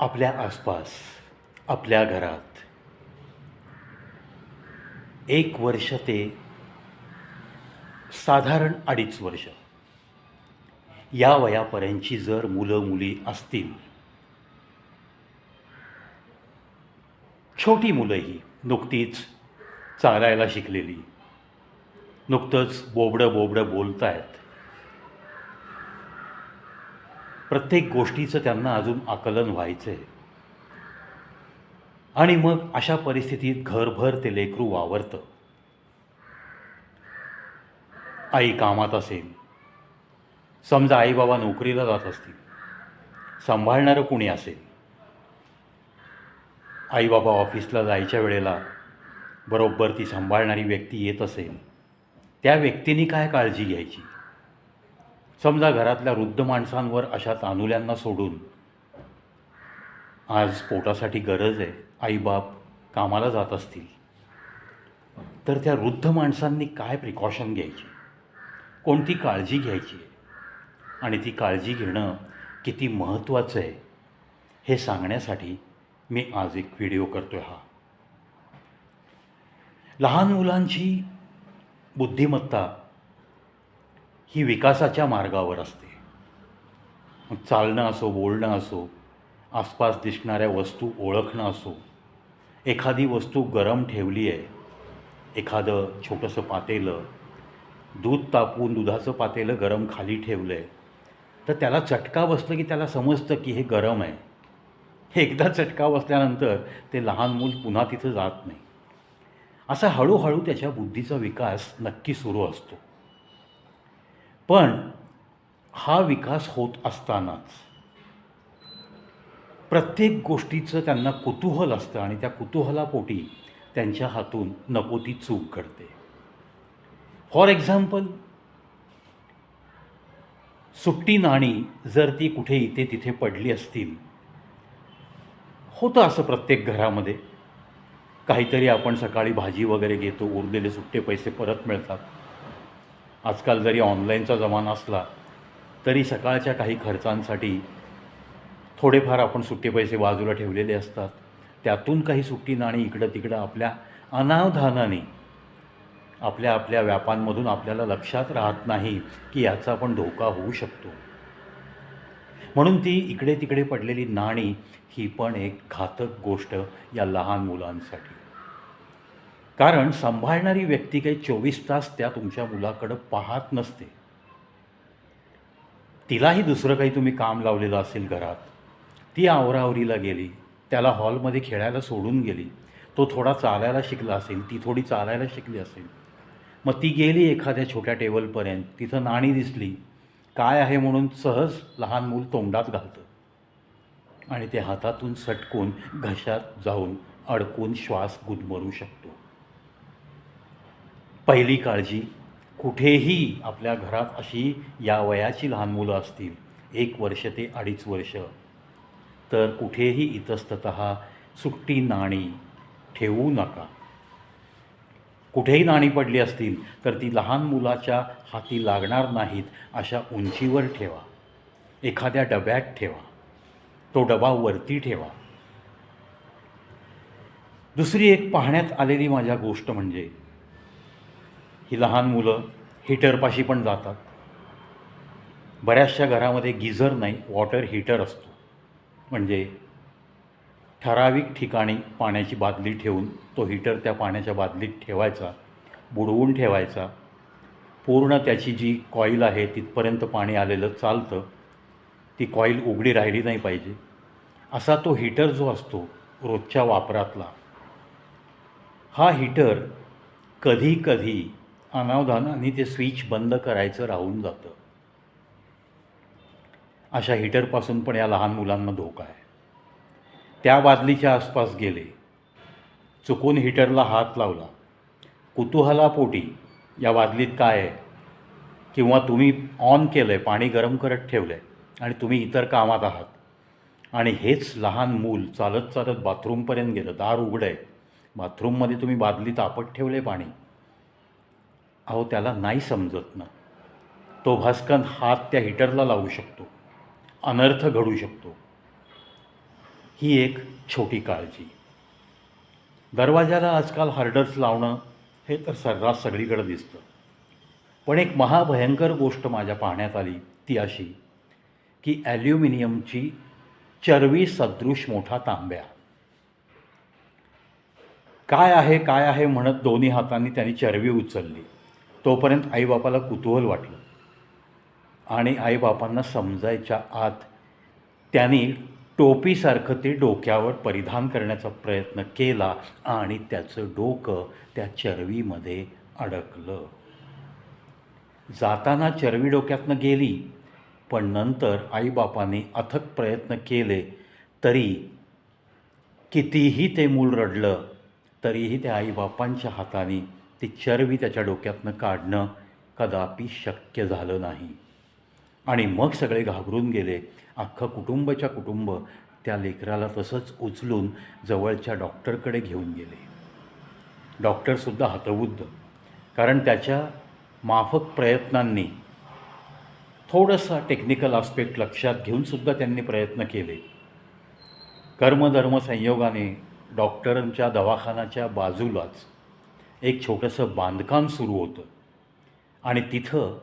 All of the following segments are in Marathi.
आपल्या आसपास आपल्या घरात. एक वर्ष ते साधारण अडीच वर्ष. या वयापर्यंतची जर मुलं मुली असतील छोटी मुलंही नुकतीच चालायला शिकलेली नुकतंच बोबडं बोबडं बोलत आहेत प्रत्येक गोष्टीचं त्यांना अजून आकलन व्हायचं आहे आणि मग अशा परिस्थितीत घरभर ते लेकरू वावरतं. आई कामात असेल समजा आई बाबा नोकरीला जात असतील सांभाळणारं कुणी असेल आई बाबा ऑफिसला जायच्या वेळेला बरोबर ती सांभाळणारी व्यक्ती येत असेल त्या व्यक्तीने काय काळजी घ्यायची? समजा घरातल्या वृद्ध माणसांवर अशा तानुल्यांना सोडून आज पोटासाठी गरज आहे आईबाप कामाला जात असतील तर त्या वृद्ध माणसांनी काय प्रिकॉशन घ्यायची? कोणती काळजी घ्यायची? आणि ती काळजी घेणं किती महत्त्वाचं आहे हे सांगण्यासाठी मी आज एक व्हिडिओ करतो आहे हा. लहान मुलांची बुद्धिमत्ता ही विकासाच्या मार्गावर असते. मग चालणं असो बोलणं असो आसपास दिसणाऱ्या वस्तू ओळखणं असो एखादी वस्तू गरम ठेवली आहे एखादं छोटंसं पातेलं दूध तापवून दुधाचं पातेलं गरम खाली ठेवलं आहे तर त्याला चटका बसलं की त्याला समजतं की हे गरम आहे. हे एकदा चटका बसल्यानंतर ते लहान मूल पुन्हा तिथं जात नाही. असा हळूहळू त्याच्या बुद्धीचा विकास नक्की सुरू असतो. पण हा विकास होत असतानाच प्रत्येक गोष्टीचं त्यांना कुतूहल असतं आणि त्या कुतूहलापोटी त्यांच्या हातून नको ती चूक घडते. फॉर एक्झाम्पल सुट्टी नाणी जर ती कुठे इथे तिथे पडली असतील होतं असं प्रत्येक घरामध्ये. काहीतरी आपण सकाळी भाजी वगैरे घेतो उरलेले सुट्टे पैसे परत मिळतात. आजकाल जरी ऑनलाईनचा जमाना असला तरी सकाळच्या काही खर्चांसाठी थोडेफार आपण सुट्टे पैसे बाजूला ठेवलेले असतात. त्यातून काही सुट्टी नाणी इकडं तिकडं आपल्या अनावधानाने आपल्या आपल्या व्यापांमधून आपल्याला लक्षात राहत नाही की याचा पण धोका होऊ शकतो. म्हणून ती इकडे तिकडे पडलेली नाणी ही पण एक घातक गोष्ट या लहान मुलांसाठी. कारण सांभाळणारी व्यक्ती काही चोवीस तास त्या तुमच्या मुलाकडं पाहत नसते. तिलाही दुसरं काही तुम्ही काम लावलेलं असेल घरात. ती आवरावरीला गेली. त्याला हॉलमध्ये खेळायला सोडून गेली. तो थोडा चालायला शिकला असेल ती थोडी चालायला शिकली असेल. मग ती गेली एखाद्या छोट्या टेबलपर्यंत. तिथं नाणी दिसली. काय आहे म्हणून सहज लहान मूल तोंडात घालतं. आणि ते हातातून सटकून घशात जाऊन अडकून श्वास गुदमरू शकतो. पहिली काळजी. कुठेही आपल्या घरात अशी या वयाची लहान मुलं असतील एक वर्ष ते अडीच वर्ष. तर कुठेही इतस्तत सुट्टी नाणी ठेवू नका. कुठेही नाणी पडली असतील तर ती लहान मुलाच्या हाती लागणार नाहीत अशा उंचीवर ठेवा. एखाद्या डब्यात ठेवा. तो डबा वरती ठेवा. दुसरी एक पाहण्यात आलेली माझ्या गोष्ट म्हणजे ही लहान मुलं हीटरपाशी पण जातात. बऱ्याचशा घरामध्ये गिझर नाही वॉटर हीटर असतो. म्हणजे ठराविक ठिकाणी पाण्याची बादली ठेवून तो हीटर त्या पाण्याच्या बादलीत ठेवायचा बुडवून ठेवायचा. पूर्ण त्याची जी कॉईल आहे तिथपर्यंत पाणी आलेलं चालतं. ती कॉईल उघडी राहिली नाही पाहिजे. असा तो हीटर जो असतो रोजच्या वापरातला हा हीटर कधी कधी अनावधानाने ते स्विच बंद करायचं राहून जातं. अशा हीटरपासून पण या लहान मुलांना धोका आहे. त्या बादलीच्या आसपास गेले. चुकून हीटरला हात लावला. कुतूहलापोटी या बादलीत काय आहे? किंवा तुम्ही ऑन केलं आहे पाणी गरम करत ठेवलं आहे आणि तुम्ही इतर कामात आहात. आणि हेच लहान मूल चालत चालत बाथरूमपर्यंत गेलं. दार उघडं आहे. बाथरूममध्ये तुम्ही बादली तापत ठेवले पाणी. अहो त्याला नाही समजत ना. तो भास्कन हात त्या हिटरला लावू शकतो. अनर्थ घडू शकतो. ही एक छोटी काळजी. दरवाजाला आजकाल हार्डर्स लावणं हे तर सर्रास सगळीकडे दिसतं. पण एक महाभयंकर गोष्ट माझ्या पाहण्यात आली ती अशी की ॲल्युमिनियमची चरवी सदृश मोठा तांब्या. काय आहे काय आहे म्हणत दोन्ही हातांनी त्यांनी चरवी उचलली. तोपर्यंत आईबापाला कुतूहल वाटलं. आणि आईबापांना समजायच्या आत त्यांनी टोपीसारखं ते डोक्यावर परिधान करण्याचा प्रयत्न केला आणि त्याचं डोकं त्या चरवीमध्ये अडकलं. जाताना चरवी डोक्यातनं गेली पण नंतर आईबापांनी अथक प्रयत्न केले तरी कितीही ते मूल रडलं तरीही त्या आईबापांच्या हाताने ती चरबी त्याच्या डोक्यातनं काढणं कदापि शक्य झालं नाही. आणि मग सगळे घाबरून गेले. अख्खं कुटुंबच्या कुटुंब त्या लेकराला तसंच उचलून जवळच्या डॉक्टरकडे घेऊन गेले. डॉक्टरसुद्धा हतबुद्ध. कारण त्याच्या माफक प्रयत्नांनी थोडंसं टेक्निकल आस्पेक्ट लक्षात घेऊनसुद्धा त्यांनी प्रयत्न केले. कर्मधर्म संयोगाने डॉक्टरांच्या दवाखान्याच्या बाजूलाच एक छोटंसं बांधकाम सुरू होतं. आणि तिथं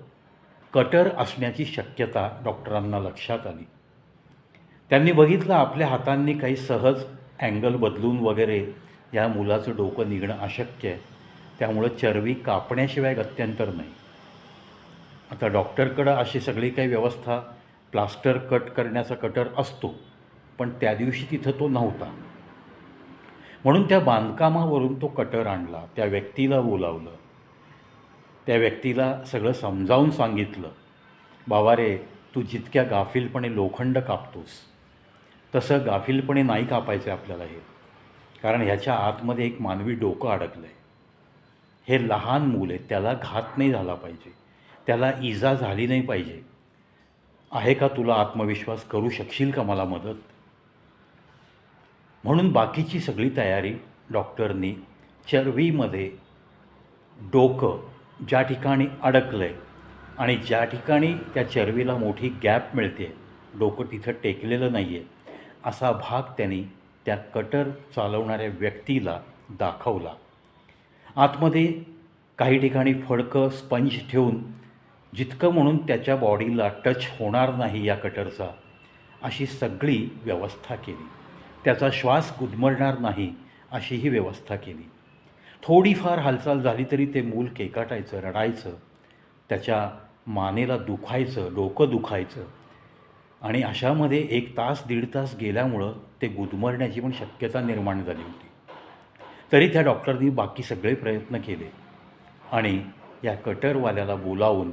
कटर असण्याची शक्यता डॉक्टरांना लक्षात आली. त्यांनी बघितलं आपल्या हातांनी काही सहज अँगल बदलून वगैरे या मुलाचं डोकं निघणं अशक्य आहे. त्यामुळं चरबी कापण्याशिवाय गत्यंतर नाही. आता डॉक्टरकडं अशी सगळी काही व्यवस्था प्लास्टर कट करण्याचा कटर असतो पण त्या दिवशी तिथं तो नव्हता. म्हणून त्या बांधकामावरून तो कटर आणला त्या व्यक्तीला बोलावलं. त्या व्यक्तीला सगळं समजावून सांगितलं. बाबा रे तू जितक्या गाफीलपणे लोखंड कापतोस तसं गाफीलपणे नाही कापायचं आहे आपल्याला हे. कारण ह्याच्या आतमध्ये एक मानवी डोकं अडकलं आहे हे लहान मूल आहे त्याला घात नाही झाला पाहिजे. त्याला इजा झाली नाही पाहिजे. आहे का तुला आत्मविश्वास करू शकशील का मला मदत? म्हणून बाकीची सगळी तयारी डॉक्टरनी चरवीमध्ये डोकं ज्या ठिकाणी अडकलं आहे आणि ज्या ठिकाणी त्या चरवीला मोठी गॅप मिळते डोकं तिथं टेकलेलं नाही आहे असा भाग त्यांनी त्या कटर चालवणाऱ्या व्यक्तीला दाखवला. आतमध्ये काही ठिकाणी फडकं स्पंज ठेवून जितकं म्हणून त्याच्या बॉडीला टच होणार नाही या कटरचा अशी सगळी व्यवस्था केली. त्याचा श्वास गुदमरणार नाही अशीही व्यवस्था केली. थोडीफार हालचाल झाली तरी ते मूल केकाटायचं रडायचं त्याच्या मानेला दुखायचं डोकं दुखायचं आणि अशामध्ये एक तास दीड तास गेल्यामुळं ते गुदमरण्याची पण शक्यता निर्माण झाली होती. तरी त्या डॉक्टरनी बाकी सगळे प्रयत्न केले आणि या कटरवाल्याला बोलावून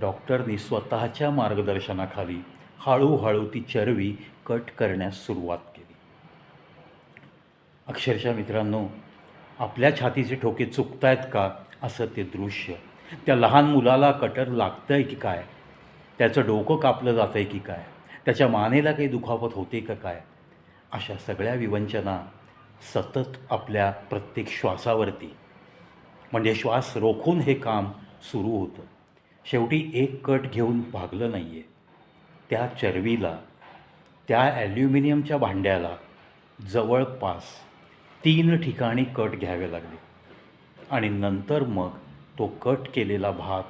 डॉक्टरनी स्वतःच्या मार्गदर्शनाखाली हळूहळू ती चरबी कट करण्यास सुरुवात केली. अक्षरशः मित्रांनो आपल्या छातीचे ठोके चुकतायत का असं ते दृश्य. त्या लहान मुलाला कटर लागतं आहे की काय? त्याचं डोकं कापलं जातं आहे की काय? त्याच्या मानेला काही दुखापत होते का काय? अशा सगळ्या विवंचना सतत आपल्या प्रत्येक श्वासावरती. म्हणजे श्वास रोखून हे काम सुरू होतं. शेवटी एक कट घेऊन भागलं नाही आहे त्या चरबीला त्या ॲल्युमिनियमच्या भांड्याला जवळपास तीन ठिकाणी कट घ्यावे लागले. आणि नंतर मग तो कट केलेला भाग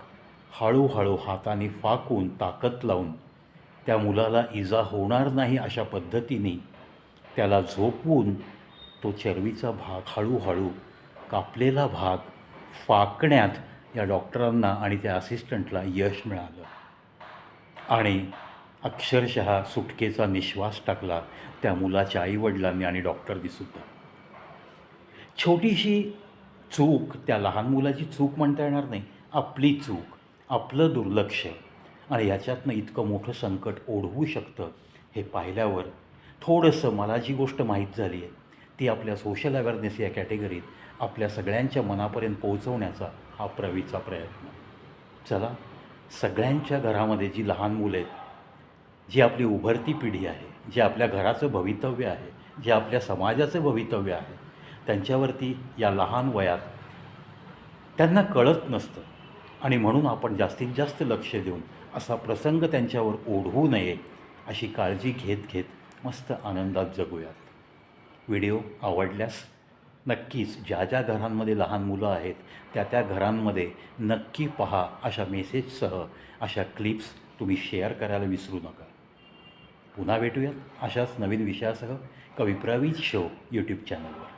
हळूहळू हाताने फाकून ताकद लावून त्या मुलाला इजा होणार नाही अशा पद्धतीने त्याला झोपवून तो चरबीचा भाग हळूहळू कापलेला भाग फाकण्यात या डॉक्टरांना आणि त्या असिस्टंटला यश मिळालं. आणि अक्षरशः सुटकेचा निश्वास टाकला त्या मुलाच्या आईवडिलांनी आणि डॉक्टरनीसुद्धा छोटीशी चूक त्या लहान मुलाची चूक म्हणता येणार नाही. आपली चूक आपलं दुर्लक्ष. आणि ह्याच्यातनं इतकं मोठं संकट ओढवू शकतं हे पाहिल्यावर थोडंसं मला जी गोष्ट माहीत झाली आहे ती आपल्या सोशल अवेअरनेस या कॅटेगरीत आपल्या सगळ्यांच्या मनापर्यंत पोहोचवण्याचा हा प्रवीचा प्रयत्न. चला सगळ्यांच्या घरामध्ये जी लहान मुलं आहेत जी आपली उभरती पिढी आहे जे आपल्या घराचं भवितव्य आहे जे आपल्या समाजाचं भवितव्य आहे त्यांच्यावरती या लहान वयात त्यांना कळत नसतं. आणि म्हणून आपण जास्तीत जास्त लक्ष देऊन असा प्रसंग त्यांच्यावर ओढवू नये अशी काळजी घेत घेत मस्त आनंदात जगूयात. व्हिडिओ आवडल्यास नक्कीच ज्या ज्या घरांमध्ये लहान मुलं आहेत त्या त्या घरांमध्ये नक्की पहा अशा मेसेजसह अशा क्लिप्स तुम्ही शेअर करायला विसरू नका. पुन्हा भेटूयात अशाच नवीन विषयासह कविप्रवीज शो यूट्यूब चॅनलवर